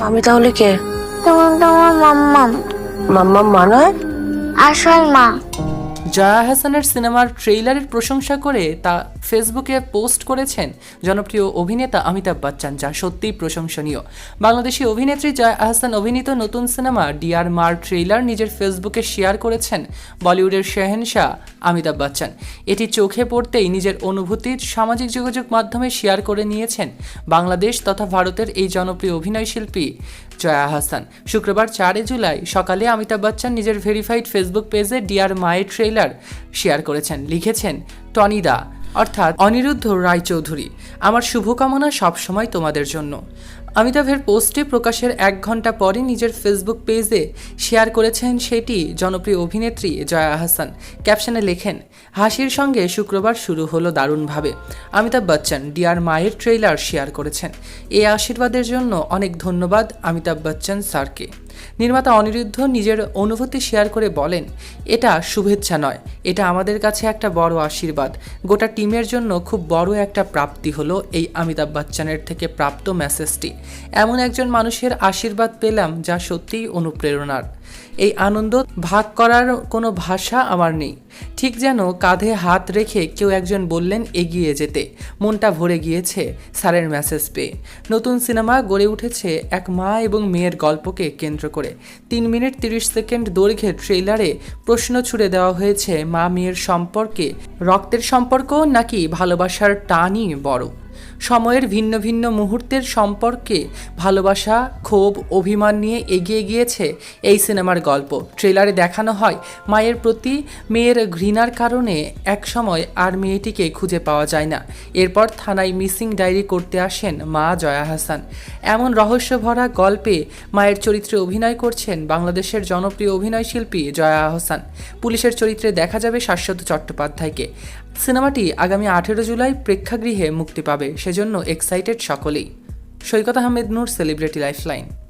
আমি তাহলে কে? তোমার তোমার মাম্মাম মাম্মা। মানায় আসল মা। জয়া হাসানের সিনেমার ট্রেইলারের প্রশংসা করে তা ফেসবুকে পোস্ট করেছেন জনপ্রিয় অভিনেতা অমিতাভ বচ্চন যা সত্যিই প্রশংসনীয়। বাংলাদেশি অভিনেত্রী জয়া আহসান অভিনীত নতুন সিনেমা ডিয়ার মার ট্রেইলার নিজের ফেসবুকে শেয়ার করেছেন। বলিউডের শেহেনশাহ অমিতাভ বচ্চন। এটি চোখে পড়তেই নিজের অনুভূতি সামাজিক যোগাযোগ মাধ্যমে শেয়ার করে নিয়েছেন বাংলাদেশ তথা ভারতের এই জনপ্রিয় অভিনয় শিল্পী জয়া হাসান। শুক্রবার চারে জুলাই সকালে অমিতাভ বচ্চন নিজের ভেরিফাইড ফেসবুক পেজে ডিয়ার মায়ের ট্রেইলার শেয়ার করেছেন। লিখেছেন টনিদা অর্থাৎ অনিরুদ্ধ রায়চৌধুরী, আমার শুভকামনা সবসময় তোমাদের জন্য। অমিতাভের পোস্টে প্রকাশের এক ঘণ্টা পরে নিজের ফেসবুক পেজে শেয়ার করেছেন সেটি জনপ্রিয় অভিনেত্রী জয়া হাসান। ক্যাপশনে লেখেন, হাসির সঙ্গে শুক্রবার শুরু হলো দারুণভাবে। অমিতাভ বচ্চন, ডিয়ার মায়ের ট্রেইলার শেয়ার করেছেন। এই আশীর্বাদের জন্য অনেক ধন্যবাদ অমিতাভ বচ্চন স্যারকে। নির্মাতা অনিরুদ্ধ নিজের অনুভূতি শেয়ার করে বলেন, এটা শুভেচ্ছা নয়, এটা আমাদের কাছে একটা বড় আশীর্বাদ। গোটা টিমের জন্য খুব বড় একটা প্রাপ্তি হলো এই অমিতাভ বচ্চনের থেকে প্রাপ্ত মেসেজটি। এমন একজন মানুষের আশীর্বাদ পেলাম যা সত্যিই অনুপ্রেরণার। এই আনন্দ ভাগ করার কোনো ভাষা আমার নেই। ঠিক যেন কাঁধে হাত রেখে কেউ একজন বললেন, এগিয়ে যেতে। মনটা ভরে গিয়েছে স্যারের মেসেজ পেয়ে। নতুন সিনেমা গড়ে উঠেছে এক মা এবং মেয়ের গল্পকে কেন্দ্র করে। তিন মিনিট তিরিশ সেকেন্ড দৈর্ঘ্যের ট্রেইলারে প্রশ্ন ছুড়ে দেওয়া হয়েছে, মা মেয়ের সম্পর্কে রক্তের সম্পর্ক নাকি ভালোবাসার টানই বড়? সময়ের ভিন্ন ভিন্ন মুহূর্তের সম্পর্কে ভালোবাসা, ক্ষোভ, অভিমান নিয়ে এগিয়ে গিয়েছে এই সিনেমার গল্প। ট্রেলারে দেখানো হয়, মায়ের প্রতি মেয়ের ঘৃণার কারণে এক সময় আর মেয়েটিকে খুঁজে পাওয়া যায় না। এরপর থানায় মিসিং ডায়েরি করতে আসেন মা জয়া হাসান। এমন রহস্যভরা গল্পে মায়ের চরিত্রে অভিনয় করছেন বাংলাদেশের জনপ্রিয় অভিনয় শিল্পী জয়া আহসান পুলিশের চরিত্রে দেখা যাবে শাশ্বত চট্টোপাধ্যায়কে। সিনেমাটি আগামী আঠেরো জুলাই প্রেক্ষাগৃহে মুক্তি পাবে। সেজন্য এক্সাইটেড সকলেই। Saikat Ahmed Noor celebrity lifeline